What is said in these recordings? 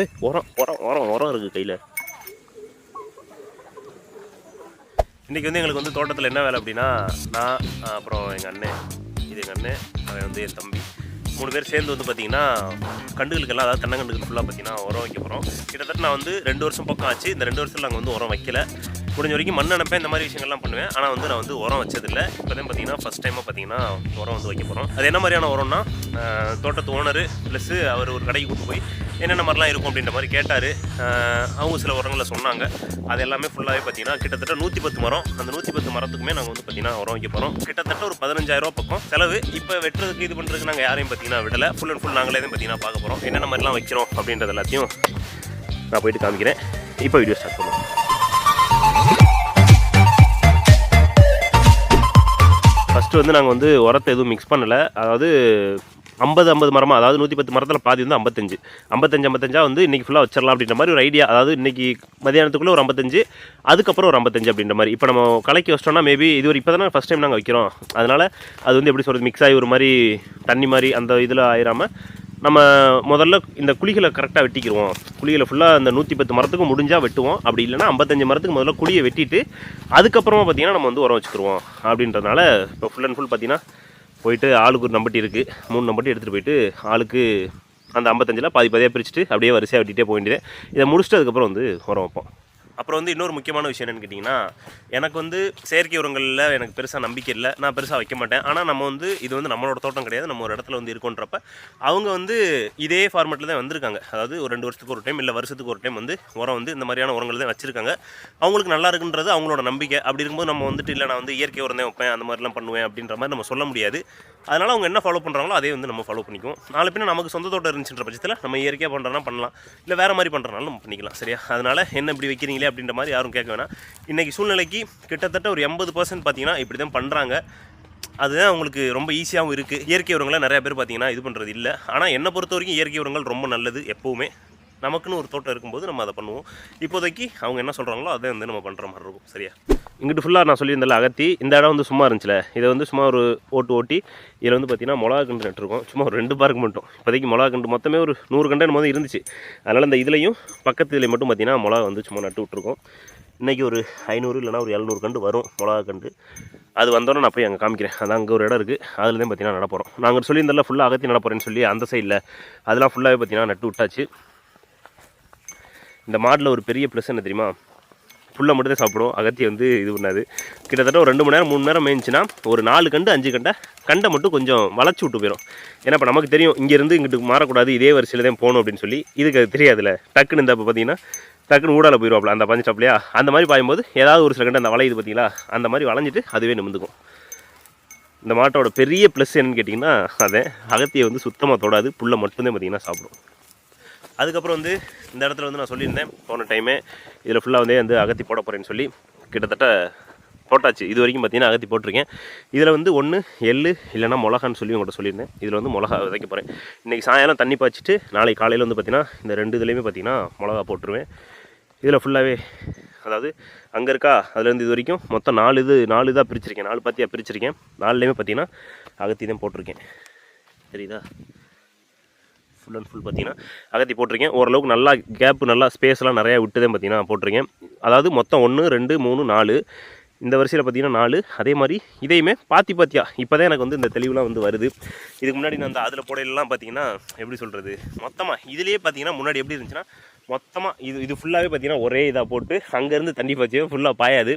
ஏய் உரம் உரம் உரம் உரம் இருக்குது கையில். இன்றைக்கி வந்து எங்களுக்கு வந்து தோட்டத்தில் என்ன வேலை அப்படின்னா நான் அப்புறம் எங்கள் அண்ணன் இது எங்கள் அண்ணன் அவன் வந்து என் தம்பி. மூணு பேர் சேர்ந்து வந்து பார்த்தீங்கன்னா கண்டுகளுக்கெல்லாம் அதாவது தென்னங்கண்டுகள் ஃபுல்லாக பார்த்தீங்கன்னா உரம் வைக்க போகிறோம் கிட்டத்தட்ட நான் வந்து ரெண்டு வருஷம் பக்கம் ஆச்சு. இந்த ரெண்டு வருஷத்தில் நாங்கள் வந்து உரம் வைக்கல. முடிஞ்ச வரைக்கும் மண் அனுப்பேன் இந்த மாதிரி விஷயங்கள்லாம் பண்ணுவேன். ஆனால் வந்து நான் வந்து உரம் வச்சதில்லை. இப்போ தான் பார்த்தீங்கன்னா ஃபஸ்ட் டைமாக பார்த்தீங்கன்னா உரம் வந்து வைக்க போகிறோம் அது என்ன மாதிரியான உரம்னா தோட்டத்து ஓனரு ப்ளஸ்ஸு அவர் ஒரு கடைக்கு கூட்டு போய் என்னென்ன மாதிரிலாம் இருக்கும் அப்படின்ற மாதிரி கேட்டார். அவங்க சில உரங்களை சொன்னாங்க. அது எல்லாமே ஃபுல்லாகவே பார்த்தீங்கன்னா கிட்டத்தட்ட நூற்றி பத்து மரம். அந்த நூற்றி பத்து மரத்துக்குமே நாங்கள் வந்து பார்த்தீங்கன்னா உரம் வைக்க போகிறோம் கிட்டத்தட்ட ஒரு பதினஞ்சாயிரம் பக்கம் செலவு. இப்போ வெட்டுறதுக்கு இது பண்ணுறதுக்கு நாங்கள் யாரையும் பார்த்தீங்கன்னா விடலை. ஃபுல் அண்ட் ஃபுல் நாங்களே தான் பார்த்தீங்கன்னா பார்க்க போகிறோம் என்னென்ன மாதிரிலாம் வைக்கிறோம் அப்படின்றது எல்லாத்தையும் நான் போயிட்டு காமிக்கிறேன். இப்போ வீடியோ ஸ்டார்ட் பண்ணுவோம். ஃபஸ்ட்டு வந்து நாங்கள் வந்து உரத்தை எதுவும் மிக்ஸ் பண்ணலை. அதாவது ஐம்பது ஐம்பது மரமாக அதாவது நூற்றி பத்து மரத்தில் பாதி வந்து ஐம்பத்தஞ்சு. ஐம்பத்தஞ்சு ஐம்பத்தஞ்சா வந்து இன்றைக்கி ஃபுல்லாக வச்சிடலாம் அப்படின்ற மாதிரி ஒரு ஐடியா அதாவது இன்றைக்கி மதியானத்துக்குள்ளே ஒரு ஐம்பத்தஞ்சு அதுக்கப்புறம் ஒரு ஐம்பத்தஞ்சு அப்படின்ற மாதிரி. இப்போ நம்ம கலக்கி வச்சிட்டோம்னா மேபி இது ஒரு இப்போ தானே ஃபஸ்ட் டைம் நாங்கள் வைக்கிறோம். அதனால் அது வந்து எப்படி சொல்கிறது மிக்ஸ் ஆகி ஒரு மாதிரி தண்ணி மாதிரி அந்த இதில் ஆயிராமல் நம்ம முதல்ல இந்த குழிகளை கரெக்டாக வெட்டிக்கிடுவோம் குழிகளை ஃபுல்லாக அந்த நூற்றி பத்து மரத்துக்கு முடிஞ்சால் வெட்டுவோம். அப்படி இல்லைன்னா ஐம்பத்தஞ்சு மரத்துக்கு முதல்ல குழியை வெட்டிட்டு அதுக்கப்புறமா பார்த்தீங்கன்னா நம்ம வந்து உரம் வச்சுக்கிடுவோம் அப்படின்றதுனால இப்போ ஃபுல் அண்ட் ஃபுல் பார்த்தீங்கன்னா போயிட்டு ஆளுக்கு ஒரு நம்பட்டி இருக்குது மூணு நம்பட்டி எடுத்துகிட்டு போயிட்டு ஆளுக்கு அந்த ஐம்பத்தஞ்சில் பாதி பாதியாக பிரிச்சுட்டு அப்படியே வரிசையாக வெட்டிகிட்டே போக வேண்டியது. இதை முடிச்சுட்டு அதுக்கப்புறம் வந்து உரம் வைப்போம். அப்புறம் வந்து இன்னொரு முக்கியமான விஷயம் என்னன்னு கேட்டிங்கன்னா எனக்கு வந்து செயற்கை உரங்களில் எனக்கு பெருசாக நம்பிக்கை இல்லை. நான் பெருசாக வைக்க மாட்டேன். ஆனால் நம்ம வந்து இது வந்து நம்மளோட தோட்டம் கிடையாது. நம்ம ஒரு இடத்துல வந்து இருக்கோன்றப்ப அவங்க வந்து இதே ஃபார்மேட்டில் தான் வந்திருக்காங்க. அதாவது ஒரு ரெண்டு வருஷத்துக்கு ஒரு டைம் இல்லை வருஷத்துக்கு ஒரு டைம் வந்து உரம் வந்து இந்த மாதிரியான உரங்கள் தான் வச்சுருக்காங்க. அவங்களுக்கு நல்லா இருக்குன்றது அவங்களோட நம்பிக்கை. அப்படி இருக்கும்போது நம்ம வந்துட்டு இல்லை நான் வந்து இயற்கை உரம் தான் வைப்பேன். அந்த மாதிரிலாம் பண்ணுவேன். அப்படின்ற மாதிரி நம்ம சொல்ல முடியாது. அதனால் அவங்க என்ன ஃபாலோ பண்ணுறாங்களோ அதே வந்து நம்ம ஃபாலோ பண்ணிக்குவோம். நாலு பின்ன நமக்கு சொந்த தோட்டம் இருந்துச்சுன்ற பட்சத்தில் நம்ம இயற்கையாக பண்ணுறோன்னா பண்ணலாம். இல்லை வேறு மாதிரி பண்ணுறனாலும் நம்ம பண்ணிக்கலாம் சரியா? அதனால் என்ன இப்படி வைக்கிறீங்களே அப்படின்ற மாதிரி யாரும் கேட்க வேணாம். இன்றைக்கி சூழ்நிலைக்கு கிட்டத்தட்ட ஒரு எண்பது பர்சன்ட் பார்த்தீங்கன்னா இப்படி தான் பண்ணுறாங்க அதுதான் அவங்களுக்கு ரொம்ப ஈஸியாகவும் இருக்குது இயற்கை உரங்களை நிறைய பேர் பார்த்தீங்கன்னா இது பண்ணுறது இல்லை. ஆனால் என்னை பொறுத்த வரைக்கும் இயற்கை உரங்கள் ரொம்ப நல்லது எப்போவுமே. நமக்குன்னு ஒரு தோட்டம் இருக்கும்போது நம்ம அதை பண்ணுவோம். இப்போதைக்கு அவங்க என்ன சொல்கிறாங்களோ அதை வந்து நம்ம பண்ணுற மாதிரி இருக்கும். சரியா? இங்கிட்டு ஃபுல்லாக நான் சொல்லியிருந்தேன் அகத்தி. இந்த இடம் வந்து சும்மா இருந்துச்சுல. இதை வந்து சும்மா ஒரு ஓட்டு ஓட்டி இதில் வந்து பார்த்திங்கன்னா மிளகா கண்டு நட்டுருக்கோம் சும்மா ஒரு ரெண்டு பார்க்கு மட்டும். இப்போதைக்கு மிளகா கண்டு மொத்தமே ஒரு நூறு கண்டு என்னமோ இருந்துச்சு. அதனால் இந்த இதுலையும் பக்கத்து இதில் மட்டும் பார்த்தீங்கன்னா மிளகா வந்து சும்மா நட்டு விட்ருக்கோம் இன்றைக்கி ஒரு ஐநூறு இல்லைனா ஒரு எழுநூறு கண்டு வரும் மிளகா கண்டு அது வந்தோடனே நான் போய் அங்கே காமிக்கிறேன். அதான் அங்கே ஒரு இடம் இருக்குது அதில் தான் பார்த்திங்கன்னா நடப்போகிறோம் நாங்கள் சொல்லியிருந்தால ஃபுல்லாக அகத்தி நடப்போகிறேன்னு சொல்லி அந்த சைடில் அதெல்லாம் ஃபுல்லாகவே பார்த்திங்கன்னா நட்டு விட்டாச்சு. இந்த மாடில் ஒரு பெரிய ப்ளஸ் என்ன தெரியுமா? புல்லை மட்டும் தான் சாப்பிடும் அகத்தி வந்து இது பண்ணாது. கிட்டத்தட்ட ஒரு ரெண்டு மணி நேரம் மூணு நேரம் மேய்ஞ்சுன்னா ஒரு நாலு கண்டு அஞ்சு கண்டை கண்டை மட்டும் கொஞ்சம் வளைச்சி விட்டு போயிடும் ஏன்னா இப்போ நமக்கு தெரியும் இங்கேருந்து இங்கிட்டு மாறக்கூடாது இதே வரிசையில் தான் போகணும் அப்படின்னு சொல்லி. இதுக்கு அது தெரியாதுல்ல. டக்குன்னு இந்த இப்போ பார்த்தீங்கன்னா டக்குன்னு ஊடால போயிடுவாப்ல அந்த பஞ்சு அந்த மாதிரி பாயும்போது ஏதாவது ஒரு சில கண்டு அந்த வளையுது பார்த்தீங்களா அந்த மாதிரி வளைஞ்சிட்டு அதுவே நிமிந்துக்கும். இந்த மாட்டோட பெரிய ப்ளஸ் என்னன்னு கேட்டிங்கன்னா அதை அகத்தியை வந்து சுத்தமாக தொடாது புல்லை மட்டும்தான் பார்த்தீங்கன்னா சாப்பிடும். அதுக்கப்புறம் வந்து இந்த இடத்துல வந்து நான் சொல்லியிருந்தேன் போன டைமே இதில் ஃபுல்லாக வந்து வந்து அகத்தி போட போகிறேன்னு சொல்லி கிட்டத்தட்ட போட்டாச்சு. இது வரைக்கும் பார்த்தீங்கன்னா அகத்தி போட்டிருக்கேன். இதில் வந்து ஒன்று எள்ளு இல்லைனா மிளகான்னு சொல்லி உங்கள்கிட்ட சொல்லியிருந்தேன். இதில் வந்து மிளகா விதைக்க போகிறேன் இன்றைக்கி சாயங்காலம் தண்ணி பாய்ச்சிட்டு நாளைக்கு காலையில் வந்து பார்த்தீங்கன்னா இந்த ரெண்டு இதுலேயுமே பார்த்தீங்கன்னா மிளகா போட்டுருவேன். இதில் ஃபுல்லாகவே அதாவது அங்கே இருக்கா அதுலேருந்து இது வரைக்கும் மொத்தம் நாலு இது நாலு இதாக பிரிச்சிருக்கேன். நாலு பாத்தியாக பிரிச்சிருக்கேன். நாலுலேயுமே பார்த்தீங்கன்னா அகத்தி தான் போட்டிருக்கேன். தெரியுதா? ஃபுல் அண்ட் ஃபுல் பார்த்தீங்கன்னா அகத்தி போட்டிருக்கேன். ஓரளவுக்கு நல்லா கேப்பு நல்லா ஸ்பேஸ்லாம் நிறையா விட்டுதே பார்த்தீங்கன்னா போட்டிருக்கேன். அதாவது மொத்தம் ஒன்று ரெண்டு மூணு நாலு. இந்த வரிசையில் பார்த்தீங்கன்னா நாலு. அதே மாதிரி இதையுமே பாத்தி பாத்தியா. இப்போ தான் எனக்கு வந்து இந்த தெளிவுலாம் வந்து வருது. இதுக்கு முன்னாடி நான் அந்த அதில் போடையிலலாம் பார்த்தீங்கன்னா எப்படி சொல்கிறது மொத்தமாக இதுலேயே பார்த்தீங்கன்னா முன்னாடி எப்படி இருந்துச்சுன்னா மொத்தமாக இது இது ஃபுல்லாகவே பார்த்தீங்கன்னா ஒரே இதாக போட்டு அங்கேருந்து தண்ணி பாய்ச்சியே ஃபுல்லாக பாயாது.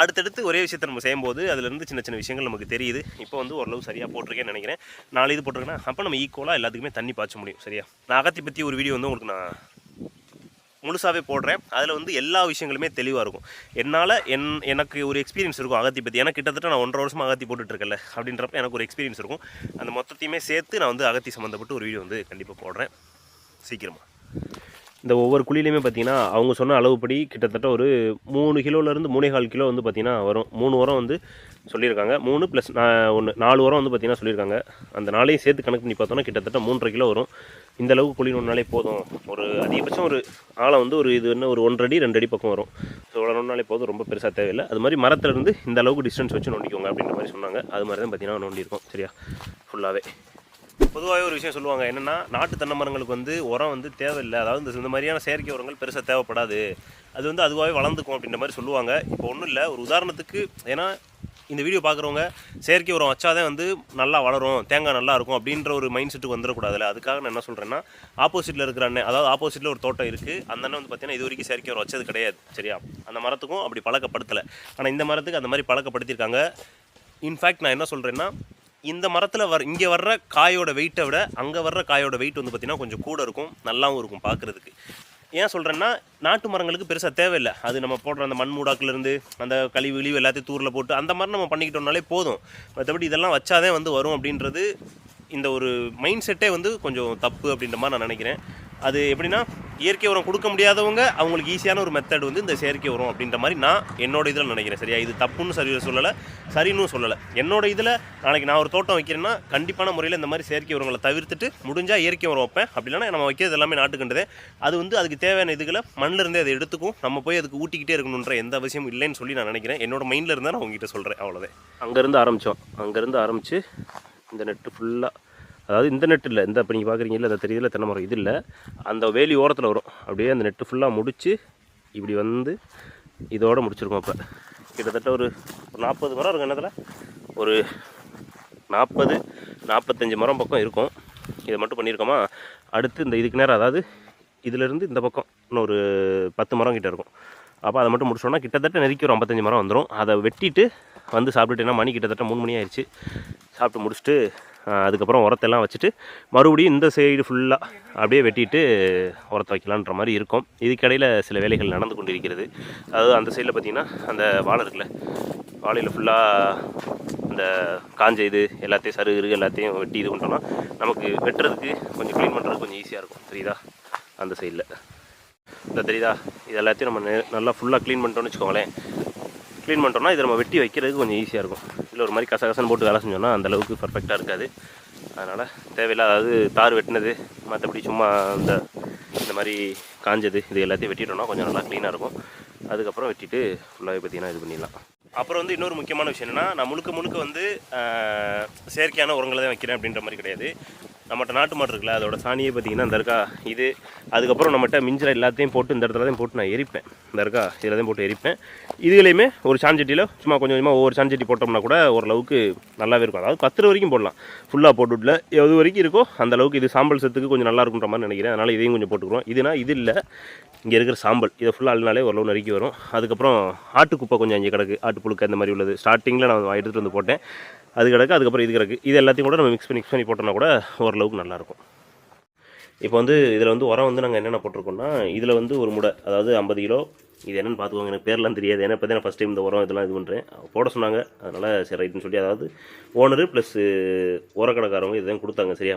அடுத்தடுத்து ஒரே விஷயத்தை நம்ம செய்யும்போது அதுலேருந்து சின்ன சின்ன விஷயங்கள் நமக்கு தெரியுது. இப்போ வந்து ஓரளவு சரியாக போட்டிருக்கேன்னு நினைக்கிறேன். நாலு இது போட்டிருக்கேன்னா அப்போ நம்ம ஈக்குவலாக எல்லாத்துக்குமே தண்ணி பாய்ச்ச முடியும் சரியா? நான் அகத்தி பற்றி ஒரு வீடியோ வந்து உங்களுக்கு நான் முழுசாகவே போடுறேன். அதில் வந்து எல்லா விஷயங்களுமே தெளிவாக இருக்கும். என்னால் என் எனக்கு ஒரு எக்ஸ்பீரியன்ஸ் இருக்கும் அகத்தி பற்றி எனக்கு கிட்டத்தட்ட நான் ஒன்றரை வருஷமாக அகத்தி போட்டுட்ருக்கல அப்படின்றப்ப எனக்கு ஒரு எக்ஸ்பீரியன்ஸ் இருக்கும். அந்த மொத்தத்தையுமே சேர்த்து நான் வந்து அகத்தி சம்மந்தப்பட்டு ஒரு வீடியோ வந்து கண்டிப்பாக போடுறேன். சீக்கிரமாக இந்த ஒவ்வொரு குழியிலையுமே பார்த்தீங்கன்னா அவங்க சொன்ன அளவுப்படி கிட்டத்தட்ட ஒரு மூணு கிலோலேருந்து மூணே கால் கிலோ வந்து பார்த்தீங்கன்னா வரும். மூணு உரம் வந்து சொல்லியிருக்காங்க. மூணு ப்ளஸ் ஒன்று நாலு உரம் வந்து பார்த்தீங்கன்னா சொல்லியிருக்காங்க. அந்த நாளையும் சேர்த்து கணக்கு பண்ணி பார்த்தோன்னா கிட்டத்தட்ட மூன்றரை கிலோ வரும். இந்த அளவுக்கு குழி நோண்டினாலே போதும். ஒரு அதிகபட்சம் ஒரு ஆழம் வந்து ஒரு இது என்ன ஒரு ஒன்றரை ரெண்டடி ரெண்டு அடி பக்கம் வரும். ஸோ இவ்வளோ நோண்டாலே போதும். ரொம்ப பெருசாக தேவையில்லை. அது மாதிரி மரத்துலேருந்து இந்த அளவுக்கு டிஸ்டன்ஸ் வச்சு நோண்டிக்கோங்க அப்படின்ற மாதிரி சொன்னாங்க. அது மாதிரி தான் பார்த்தீங்கன்னா நோண்டியிருக்கோம். சரியா? ஃபுல்லாகவே பொதுவாகவே ஒரு விஷயம் சொல்லுவாங்க என்னென்னா நாட்டு தென்னை மரங்களுக்கு வந்து உரம் வந்து தேவையில்லை. அதாவது இந்த- இந்த மாதிரியான செயற்கை உரங்கள் பெருசாக தேவைப்படாது. அது வந்து அதுவாகவே வளர்ந்துக்கும் அப்படின்ற மாதிரி சொல்லுவாங்க. இப்போ ஒன்றும் இல்லை ஒரு உதாரணத்துக்கு ஏன்னா இந்த வீடியோ பார்க்குறவங்க செயற்கை உரம் வச்சாதான் வந்து நல்லா வளரும் தேங்காய் நல்லா இருக்கும் அப்படின்ற ஒரு மைண்ட் செட்டுக்கு வந்துடக்கூடாதுல்ல. அதுக்காக நான் என்ன சொல்கிறேன்னா ஆப்போசிட்டில் இருக்கிற அண்ணன் அதாவது ஆப்போசிட்டில் ஒரு தோட்டம் இருக்குது அந்த அண்ணன் வந்து பார்த்தீங்கன்னா இது வரைக்கும் செயற்கை உரம் வச்சது கிடையாது சரியா? அந்த மரத்துக்கும் அப்படி பழக்கப்படுத்தலை. ஆனால் இந்த மரத்துக்கு அந்த மாதிரி பழக்கப்படுத்தியிருக்காங்க. இன்ஃபேக்ட் நான் என்ன சொல்கிறேன்னா இந்த மரத்தில் வர இங்கே வர்ற காயோட வெயிட்டை விட அங்கே வர்ற காயோட வெயிட் வந்து பார்த்திங்கன்னா கொஞ்சம் கூட இருக்கும் நல்லாவும் இருக்கும் பார்க்குறதுக்கு ஏன் சொல்கிறேன்னா நாட்டு மரங்களுக்கு பெருசாக தேவையில்லை. அது நம்ம போடுற அந்த மண் மூடாக்குலேருந்து அந்த கழிவு இழிவு எல்லாத்தையும் தூரில் போட்டு அந்த மாதிரி நம்ம பண்ணிக்கிட்டோம்னாலே போதும். மற்றபடி இதெல்லாம் வச்சாதே வந்து வரும் அப்படின்றது இந்த ஒரு மைண்ட் செட்டே வந்து கொஞ்சம் தப்பு அப்படின்ற மாதிரி நான் நினைக்கிறேன். அது எப்படின்னா இயற்கை உரம் கொடுக்க முடியாதவங்க அவங்களுக்கு ஈஸியான ஒரு மெத்தட் வந்து இந்த செயற்கை உரம் அப்படின்ற மாதிரி நான் என்னோட இதில் நினைக்கிறேன். சரியா? இது தப்புன்னு சரி சொல்லலை. சரின்னு சொல்லலை. என்னோட இதில் நாளைக்கு நான் ஒரு தோட்டம் வைக்கிறேன்னா கண்டிப்பான முறையில் இந்த மாதிரி செயற்கை உரங்களை தவிர்த்துட்டு முடிஞ்சால் இயற்கை உரம் வைப்பேன். அப்படின்னா இல்லைன்னா நம்ம வைக்கிறது எல்லாமே நாட்டுக்கண்டதே. அது வந்து அதுக்கு தேவையான இதுகளை மண்ணிலிருந்தே அதை எடுத்துக்கும். நம்ம போய் அதுக்கு ஊட்டிக்கிட்டே இருக்கணுன்ற எந்த அவசியமும் இல்லைன்னு சொல்லி நான் நினைக்கிறேன். என்னோட மைண்டில் இருந்தால் நான் உங்ககிட்ட சொல்கிறேன் அவ்வளோதான் அங்கேருந்து ஆரம்பித்தோம். அங்கேருந்து ஆரம்பித்து இந்த நெட்டு ஃபுல்லாக அதாவது இந்த நெட்டு இல்லை. இந்த இப்போ நீங்கள் பார்க்குறீங்கல்ல அந்த தெரியல தென்னை மரம். இது இல்லை. அந்த வேலி ஓரத்தில் வரும். அப்படியே அந்த நெட்டு ஃபுல்லாக முடித்து இப்படி வந்து இதோடு முடிச்சிருக்கோம் இப்போ. கிட்டத்தட்ட ஒரு ஒரு நாற்பது மரம் இருக்கும். என்னத்தில் ஒரு நாற்பது நாற்பத்தஞ்சு மரம் பக்கம் இருக்கும். இதை மட்டும் பண்ணியிருக்கோமா அடுத்து இந்த இதுக்கு நேரம் அதாவது இதிலேருந்து இந்த பக்கம் இன்னும் ஒரு பத்து மரம் கிட்ட இருக்கும். அப்போ அதை மட்டும் முடிச்சோன்னா கிட்டத்தட்ட நெருக்கி ஒரு ஐம்பத்தஞ்சு மரம் வந்துடும் அதை வெட்டிட்டு வந்து சாப்பிட்டுட்டேன்னா மணி கிட்டத்தட்ட மூணு மணி ஆயிடுச்சு. சாப்பிட்டு முடிச்சுட்டு அதுக்கப்புறம் உரத்தெல்லாம் வச்சுட்டு மறுபடியும் இந்த சைடு ஃபுல்லாக அப்படியே வெட்டிட்டு உரத்தை வைக்கலான்ற மாதிரி இருக்கும். இதுக்கிடையில் சில வேலைகள் நடந்து கொண்டிருக்கிறது. அதாவது அந்த சைடில் பார்த்தீங்கன்னா அந்த வாழை இருக்குல்ல வாழையில் ஃபுல்லாக அந்த காஞ்ச இது எல்லாத்தையும் சரு எல்லாத்தையும் வெட்டி இது பண்ணிட்டோம்னா நமக்கு வெட்டுறதுக்கு கொஞ்சம் க்ளீன் பண்ணுறதுக்கு கொஞ்சம் ஈஸியாக இருக்கும். தெரியுதா? அந்த சைடில் இந்த தெரியுதா? இது எல்லாத்தையும் நம்ம நெ- நல்லா ஃபுல்லாக க்ளீன் பண்ணிட்டோம்னு வச்சுக்கோங்களேன். க்ளீன் பண்ணிட்டோம்னா இதை நம்ம வெட்டி வைக்கிறதுக்கு கொஞ்சம் ஈஸியாக இருக்கும். இல்லை ஒரு மாதிரி கசகசன்னு போட்டு வேலை செஞ்சோம்னா அந்த அளவுக்கு பர்ஃபெக்டாக இருக்காது. அதனால் தேவையில்லாத அதாவது தார் வெட்டினது மற்றபடி சும்மா இந்த இந்த மாதிரி காஞ்சது இது எல்லாத்தையும் வெட்டிட்டோம்னா கொஞ்சம் நல்லா க்ளீனாக இருக்கும். அதுக்கப்புறம் வெட்டிட்டு ஃபுல்லாகவே பார்த்தீங்கன்னா இது பண்ணிடலாம். அப்புறம் வந்து இன்னொரு முக்கியமான விஷயம் என்னென்னா நான் முழுக்க முழுக்க வந்து செயற்கையான உரங்களை தான் வைக்கிறேன் அப்படின்ற மாதிரி கிடையாது. நம்மகிட்ட நாட்டு மாடு இருக்குல்ல அதோட சாணியே பார்த்தீங்கன்னா இந்த இருக்கா இது. அதுக்கப்புறம் நம்மகிட்ட மிஞ்சில் எல்லாத்தையும் போட்டு இந்த இடத்துல தான் போட்டு நான் எரிப்பேன். இந்த இருக்கா இதில் தான் போட்டு எரிப்பேன். இதுலையுமே ஒரு சாஞ்சட்டியில் சும்மா கொஞ்சம் கொஞ்சமாக ஒவ்வொரு சாஞ்சட்டி போட்டோம்னா கூட ஓரளவுக்கு நல்லாவே இருக்கும். அதாவது பத்து வரைக்கும் போடலாம். ஃபுல்லாக போட்டுவிடல எது வரைக்கும் இருக்கோ அந்த அளவுக்கு இது சாம்பல் சத்துக்கு கொஞ்சம் நல்லா இருக்குன்ற மாதிரி நினைக்கிறேன். அதனால் இதையும் கொஞ்சம் போட்டுக்கிறோம். இதுனா இது இல்லை. இங்கே இருக்கிற சாம்பல் இதை ஃபுல்லாக அள்ளினாலே ஓரளவு நறுக்கி வரும். அதுக்கப்புறம் ஆட்டுக்குப்பை கொஞ்சம் அஞ்சு கிடக்கு. ஆட்டு புழுக்க இந்த மாதிரி உள்ளது. ஸ்டார்டிங்கில் நான் எடுத்துகிட்டு வந்து போட்டேன். அது கிடக்கு அதுக்கப்புறம் இது கிடக்கு. இது எல்லாத்தையும் கூட நம்ம மிக்ஸ் பண்ணி மிக்ஸ் பண்ணி போட்டோம்னா கூட ஓரளவுக்கு நல்லாயிருக்கும். இப்போ வந்து இதில் வந்து உரம் வந்து நாங்கள் என்னென்ன போட்டிருக்கோம்னா இதில் வந்து ஒரு முடை அதாவது ஐம்பது கிலோ இது என்னென்னு பார்த்துக்கோங்க எனக்கு பேர்லாம் தெரியாது. ஏன்னா இப்போ தான் ஃபஸ்ட் டைம் இந்த உரம் இதெல்லாம் இது பண்ணுறேன் போட சொன்னாங்க. அதனால் சரி ரைட்டுன்னு சொல்லி அதாவது ஓனரு ப்ளஸ் உரக்கடைக்காரவங்க இதுதான் கொடுத்தாங்க சரியா?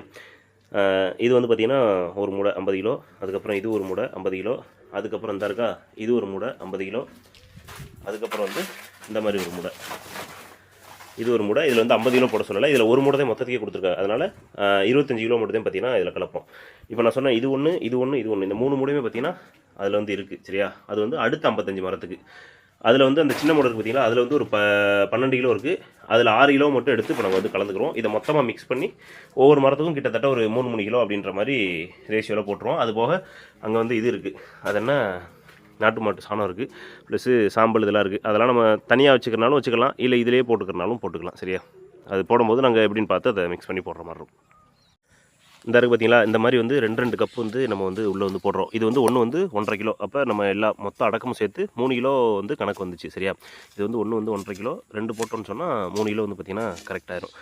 இது வந்து பார்த்திங்கன்னா ஒரு மூடை ஐம்பது கிலோ அதுக்கப்புறம் இது ஒரு மூடை ஐம்பது கிலோ அதுக்கப்புறம் இந்த இருக்கா இது ஒரு மூடை ஐம்பது கிலோ அதுக்கப்புறம் வந்து இந்த மாதிரி ஒரு மூடை. இது ஒரு மூடை இதில் வந்து ஐம்பது கிலோ போட சொல்லலை. இதில் ஒரு மூடை தான் மொத்தத்துக்கே கொடுத்துருக்காங்க. அதனால் இருபத்தஞ்சு கிலோ மட்டும் தான் பார்த்தீங்கன்னா இதில் கலப்போம். இப்போ நான் சொன்னேன் இது ஒன்று இது ஒன்று இது ஒன்று இந்த மூணு மூடையுமே பார்த்தீங்கன்னா அதில் வந்து இருக்குது சரியா? அது வந்து அடுத்த ஐம்பத்தஞ்சு மரத்துக்கு. அதில் வந்து அந்த சின்ன மூடை இருக்குது பார்த்தீங்களா அதில் வந்து ஒரு ப பன்னெண்டு கிலோ இருக்குது அதில் ஆறு கிலோ மட்டும் எடுத்து இப்போ நம்ம வந்து கலந்துக்கிறோம். இதை மொத்தமாக மிக்ஸ் பண்ணி ஒவ்வொரு மரத்துக்கும் கிட்டத்தட்ட ஒரு மூணு மூணு கிலோ அப்படின்ற மாதிரி ரேஷியோவில் போட்டுருவோம். அது போக அங்கே வந்து இது இருக்குது அது என்ன? நாட்டு மாட்டு சாணம் இருக்குது ப்ளஸ்ஸு சாம்பல் இதெல்லாம் இருக்குது அதெல்லாம் நம்ம தனியாக வச்சுக்கிறனாலும் வச்சுக்கலாம். இல்லை இதிலேயே போட்டுக்கிறனாலும் போட்டுக்கலாம். சரியா? அது போடும்போது நாங்கள் எப்படின்னு பார்த்து அதை மிக்ஸ் பண்ணி போடுற மாதிரி இருக்கும். இந்த இருக்குது பார்த்தீங்களா இந்த மாதிரி வந்து ரெண்டு ரெண்டு கப் வந்து நம்ம வந்து உள்ளே வந்து போடுறோம். இது வந்து ஒன்று வந்து ஒன்றரை கிலோ. அப்போ நம்ம எல்லா மொத்த அடக்கமும் சேர்த்து மூணு கிலோ வந்து கணக்கு வந்துச்சு. சரியா? இது வந்து ஒன்று வந்து ஒன்றரை கிலோ. ரெண்டு போட்டோம்னு சொன்னால் மூணு கிலோ வந்து பார்த்திங்கன்னா கரெக்டாகிடும்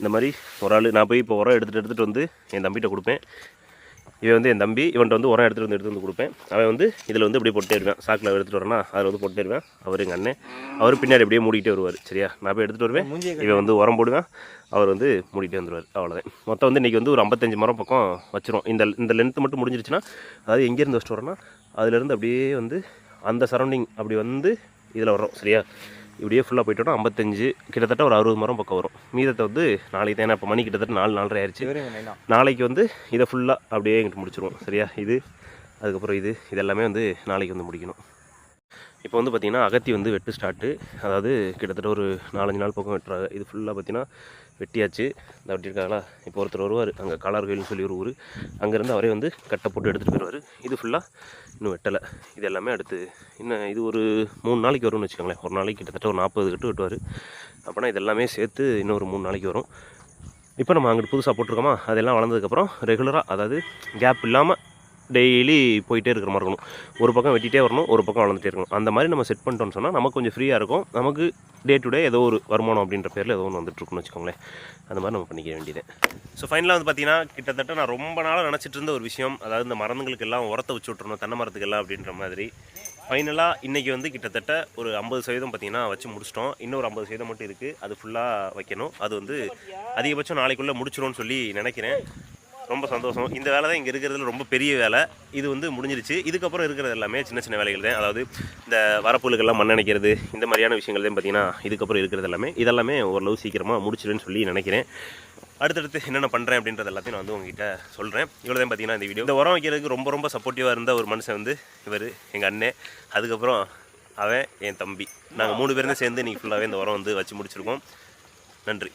இந்த மாதிரி ஒரு ஆள் நான் போய் இப்போ உரம் எடுத்துகிட்டு எடுத்துகிட்டு வந்து என் தம்பிகிட்ட கொடுப்பேன். இவன் வந்து என் தம்பி இவன்ட்ட வந்து உரம் எடுத்துகிட்டு வந்து எடுத்து வந்து கொடுப்பேன். அவன் வந்து இதில் வந்து இப்படியே போட்டே இருவேன் சாக்கில் எடுத்துகிட்டு வரேன்னா அதில் வந்து போட்டே இருவேன் அவர் எங்கள் அண்ணன். அவர் பின்னாடி அப்படியே மூடிக்கிட்டே வருவார். சரியா? நான் போய் எடுத்துகிட்டு வருவேன். இவன் வந்து உரம் போடுவேன். அவர் வந்து மூடிட்டே வந்துடுவார் அவ்வளோதான் மொத்தம் வந்து இன்றைக்கி வந்து ஒரு ஐம்பத்தஞ்சு மரம் பக்கம் வச்சிரும். இந்த இந்த லென்த்து மட்டும் முடிஞ்சிருச்சுன்னா அதாவது எங்கேருந்து வச்சுட்டு வரோன்னா அதுலேருந்து அப்படியே வந்து அந்த சரௌண்டிங் அப்படி வந்து இதில் வரோம் சரியா? இப்படியே ஃபுல்லாக போயிட்டோம்னா ஐம்பத்தஞ்சு கிட்டத்தட்ட ஒரு அறுபது மரம் பக்கம் வரும். மீதத்தை வந்து நாளைக்கு தான் இப்போ மணி கிட்டத்தட்ட நாலு நாலரை ஆயிடுச்சு நாளைக்கு வந்து இதை ஃபுல்லாக அப்படியே எங்கிட்ட முடிச்சிருவோம். சரியா? இது அதுக்கப்புறம் இது இது எல்லாமே வந்து நாளைக்கு வந்து முடிக்கணும். இப்போ வந்து பார்த்திங்கன்னா அகத்தி வந்து வெட்டு ஸ்டார்ட்டு அதாவது கிட்டத்தட்ட ஒரு நாலஞ்சு நாள் பக்கம் வெட்டுறாங்க இது ஃபுல்லாக பார்த்தீங்கன்னா வெட்டியாச்சு. இந்த வெட்டியிருக்காங்களா இப்போ ஒருத்தர் வருவார். அங்கே காலார் கோயில்னு சொல்லி ஒரு ஊர். அங்கேருந்து அவரே வந்து கட்டை போட்டு எடுத்துகிட்டு போயிடுவார் இது ஃபுல்லாக இன்னும் வெட்டலை. இது எல்லாமே அடுத்து இன்னும் இது ஒரு மூணு நாளைக்கு வரும்னு வச்சுக்கோங்களேன். ஒரு நாளைக்கு கிட்டத்தட்ட ஒரு நாற்பது கட்டு வெட்டுவார். அப்போனா இது எல்லாமே சேர்த்து இன்னும் ஒரு மூணு நாளைக்கு வரும். இப்போ நம்ம அங்கிட்டு புதுசாக போட்டிருக்கோமா? அதெல்லாம் வளர்ந்ததுக்கப்புறம் ரெகுலராக அதாவது கேப் இல்லாமல் டெய்லி போயிட்டே இருக்கிற மாதிரி இருக்கணும். ஒரு பக்கம் வெட்டிகிட்டே வரணும் ஒரு பக்கம் வளர்ந்துட்டே இருக்கணும். அந்த மாதிரி நம்ம செட் பண்ணிட்டோம்னு சொன்னால் நமக்கு கொஞ்சம் ஃப்ரீயாக இருக்கும். நமக்கு டே டு டே ஏதோ ஒரு வருமானம் அப்படின்ற பேரில் ஏதோ ஒன்று வந்துட்டுருக்குன்னு வச்சுக்கோங்களேன். அந்த மாதிரி நம்ம பண்ணிக்க வேண்டியது. ஸோ ஃபைனலாக வந்து பார்த்தீங்கன்னா கிட்டத்தட்ட நான் ரொம்ப நாளாக நினச்சிட்டு இருந்த ஒரு விஷயம். அதாவது இந்த மரங்களுக்கு எல்லாம் உரத்தை வச்சு விட்றணும் தென்னை மரத்துக்கு எல்லாம் அப்படின்ற மாதிரி. ஃபைனலாக இன்றைக்கி வந்து கிட்டத்தட்ட ஒரு ஐம்பது சதவீதம் பார்த்தீங்கன்னா வச்சு முடிச்சிட்டோம். இன்னொரு ஐம்பது சதவீதம் மட்டும் இருக்குது அது ஃபுல்லாக வைக்கணும். அது வந்து அதிகபட்சம் நாளைக்குள்ளே முடிச்சிடும்னு சொல்லி நினைக்கிறேன். ரொம்ப சந்தோஷம். இந்த வேலை தான் இங்கே இருக்கிறதுல ரொம்ப பெரிய வேலை. இது வந்து முடிஞ்சிருச்சு. இதுக்கப்புறம் இருக்கிறது எல்லாமே சின்ன சின்ன வேலைகள் தான். அதாவது இந்த வரப்புகளுக்கெல்லாம் மண் அணைக்கிறது இந்த மாதிரியான விஷயங்கள் தான் பார்த்தீங்கன்னா இதுக்கப்புறம் இருக்கிறது எல்லாமே. இதெல்லாமே ஓரளவு சீக்கிரமாக முடிச்சிடுன்னு சொல்லி நினைக்கிறேன். அடுத்தடுத்து என்னென்ன பண்ணுறேன் அப்படின்றது எல்லாத்தையும் நான் வந்து உங்ககிட்ட சொல்கிறேன் இவ்வளோ தான் பார்த்தீங்கன்னா இந்த வீடியோ. இந்த உரம் வைக்கிறதுக்கு ரொம்ப ரொம்ப சப்போர்ட்டிவாக இருந்த ஒரு மனுஷன் வந்து இவர் எங்கள் அண்ணன் அதுக்கப்புறம் அவன் என் தம்பி. நாங்கள் மூணு பேரும் சேர்ந்து இன்றைக்கி ஃபுல்லாகவே இந்த உரம் வந்து வச்சு முடிச்சிருக்கோம். நன்றி.